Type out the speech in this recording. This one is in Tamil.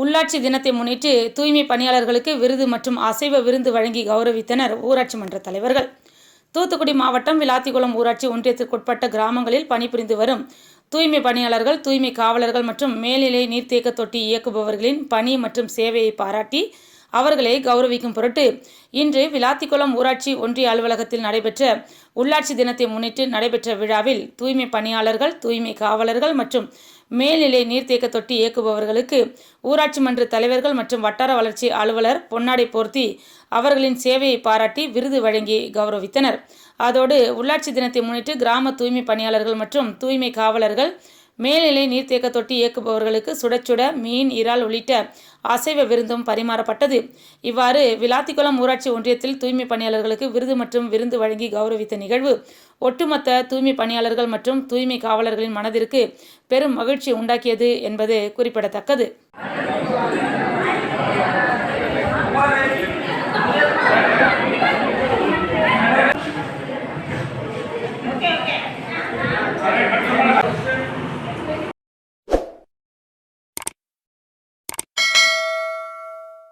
உள்ளாட்சி தினத்தை முன்னிட்டு தூய்மை பணியாளர்களுக்கு விருது மற்றும் அசைவ விருந்து வழங்கி கௌரவித்தனர் ஊராட்சி மன்ற தலைவர்கள். தூத்துக்குடி மாவட்டம் விளாத்திக்குளம் ஊராட்சி ஒன்றியத்திற்குட்பட்ட கிராமங்களில் பணிபுரிந்து வரும் தூய்மை பணியாளர்கள் தூய்மை காவலர்கள் மற்றும் மேல்நிலை நீர்த்தேக்க தொட்டி இயக்குபவர்களின் பணி மற்றும் சேவையை பாராட்டி அவர்களை கௌரவிக்கும் பொருட்டு இன்று விளாத்திக்குளம் ஊராட்சி ஒன்றிய அலுவலகத்தில் நடைபெற்ற உள்ளாட்சி தினத்தை முன்னிட்டு நடைபெற்ற விழாவில் தூய்மை பணியாளர்கள் தூய்மை காவலர்கள் மற்றும் மேல்நிலை நீர்த்தேக்க தொட்டி இயக்குபவர்களுக்கு ஊராட்சி மன்ற தலைவர்கள் மற்றும் வட்டார வளர்ச்சி அலுவலர் பொன்னாடை போர்த்தி அவர்களின் சேவையை பாராட்டி விருது வழங்கி கௌரவித்தனர். அதோடு உள்ளாட்சி தினத்தை முன்னிட்டு கிராம தூய்மை பணியாளர்கள் மற்றும் தூய்மை காவலர்கள் மேல்நிலை நீர்த்தேக்க தொட்டி இயக்குபவர்களுக்கு சுடச்சுட மீன் இறால் உள்ளிட்ட அசைவ விருந்தும் பரிமாறப்பட்டது இவ்வாறு விளாத்திக்குளம் ஊராட்சி ஒன்றியத்தில் தூய்மை பணியாளர்களுக்கு விருது மற்றும் விருந்து வழங்கி கௌரவித்த நிகழ்வு ஒட்டுமொத்த தூய்மை பணியாளர்கள் மற்றும் தூய்மை காவலர்களின் மனதிற்கு பெரும் மகிழ்ச்சி உண்டாக்கியது என்பது குறிப்பிடத்தக்கது